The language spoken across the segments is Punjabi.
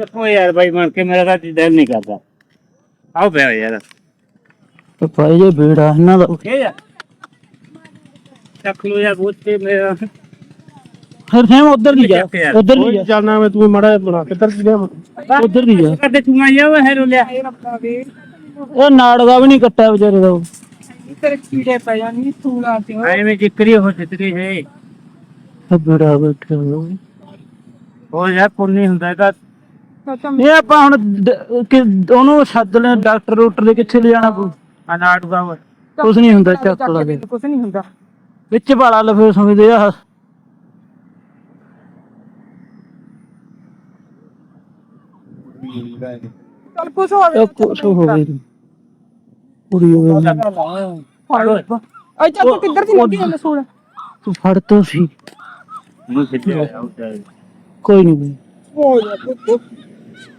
ਕਿੱਥੋਂ ਯਾਰ ਬਾਈ ਬਣ ਕੇ? ਮੇਰਾ ਤਾਂ ਦਿਲ ਨਹੀਂ ਕਰਦਾ। ਆਓ ਪਿਆ ਯਾਰ। ਤੇ ਭਾਈ ਜੇ ਬੇੜਾ ਇਹਨਾਂ ਦਾ। ਉੱਠੇ ਜਾ ਚੱਕ ਲੋ ਯਾਰ ਬੋਤੇ ਮੇਰਾ। ਫਿਰ ਫੇਮ ਉਧਰ ਨਹੀਂ ਜਾ। ਚੱਕ ਯਾਰ। ਉਧਰ ਨਹੀਂ ਜਾ। ਜਾਣਾ ਮੈਂ ਤੂੰ ਮੜਾ ਬਣਾ ਕੇ ਤਰ ਗਿਆ ਉਧਰ ਨਹੀਂ ਜਾ। ਕਰਦੇ ਤੂੰ ਆਇਆ ਵਾ ਹੈਰੋ ਲਿਆ। ਇਹ ਨਾੜਗਾ ਵੀ ਨਹੀਂ ਕੱਟਿਆ ਵਿਚਾਰੇ ਦਾ ਉਹ। ਤੇਰੇ ਕੀੜੇ ਪੈ ਜਾਣੀ ਤੂੰ ਲਾ ਤੇ ਐਵੇਂ ਜਿਕਰੀ ਹੋ ਜਿੱਤਰੀ ਹੈ ਇਹ ਬੇੜਾ ਬੈਠਾ ਹੋਇਆ। ਉਹ ਯਾਰ ਪੁੰਨੀ ਹੁੰਦਾ ਇਹਦਾ। ਇਹ ਆਪਾਂ ਹੁਣ ਡ- ਕਿ ਉਹਨੂੰ ਸੱਦ ਲੈ ਡਾਕਟਰ ਡਾਕਟਰ ਦੇ ਕਿੱਥੇ ਲੈ ਜਾਣਾ ਪਊ ਅਨਾੜੂਗਾ ਵਾ ਕੁਛ ਨਹੀਂ ਹੁੰਦਾ ਚੱਕ ਲਾ ਦੇ ਕੁਛ ਨਹੀਂ ਹੁੰਦਾ। ਵਿੱਚ ਭਾਲਾ ਲਫੇ ਸਮਝਦੇ ਆ। ਚੱਲ ਕੁਛ ਹੋਵੇ ਇਹ ਕੁਛ ਹੋਵੇ ਪੂਰੀ ਹੋਵੇ ਅੱਛਾ ਤੂੰ ਕਿੱਧਰ ਦੀ ਲੱਗੀ ਜਾਂਦਾ ਸੋੜ ਤੂੰ ਫੜ ਤੋ ਸੀ ਨੂੰ ਖਿੱਚਿਆ ਆਉਂਦਾ ਕੋਈ ਨਹੀਂ। ਹੋ ਜਾ ਪੁੱਤ।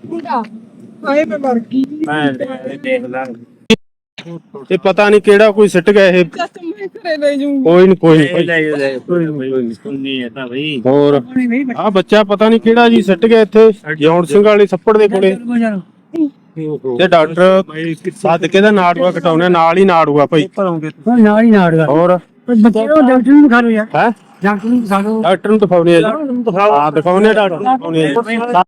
ਮੁੰਡਾ ਆਏ ਮੈਂ ਮਰ ਗਈ ਮੈਂ ਦੇਖ ਲਾਂ ਇਹ ਪਤਾ ਨਹੀਂ ਕਿਹੜਾ ਕੋਈ ਸਿੱਟ ਗਿਆ ਇਹ। ਜੱਟ ਮੈਂ ਘਰੇ ਲੈ ਜੂ ਕੋਈ ਨਹੀਂ ਕੋਈ ਇਹ ਲੈ ਨਹੀਂ ਹੈ ਤਾਂ ਬਈ ਹੋਰ ਨਹੀਂ ਨਹੀਂ ਆ ਬੱਚਾ ਪਤਾ ਨਹੀਂ ਕਿਹੜਾ ਜੀ ਸਿੱਟ ਗਿਆ ਇੱਥੇ ਜੌਨ ਸਿੰਘ ਵਾਲੀ ਸੱਪੜ ਦੇ ਕੋਲੇ। ਤੇ ਡਾਕਟਰ ਸੱਦ ਕੇ ਦਾ ਨਾੜੂਆ ਕਟਾਉਣੇ ਨਾਲ ਹੀ ਨਾੜੂਆ ਭਾਈ। ਨਾਲ ਹੀ ਨਾੜਗਾ ਹੋਰ? ਬੱਚੇ ਨੂੰ ਡਾਕਟਰ ਨੂੰ ਖਾ ਲੋ ਯਾਰ ਹੈ? ਡਾਕਟਰ ਨੂੰ ਖਾ ਲੋ ਡਾਕਟਰ ਨੂੰ ਦਿਖਾਉਣੇ ਆ ਜੀ। ਹਾਂ, ਦਿਖਾਉਣੇ ਆ ਡਾਕਟਰ ਨੂੰ ਦਿਖਾਉਣੇ ਆ ਜੀ।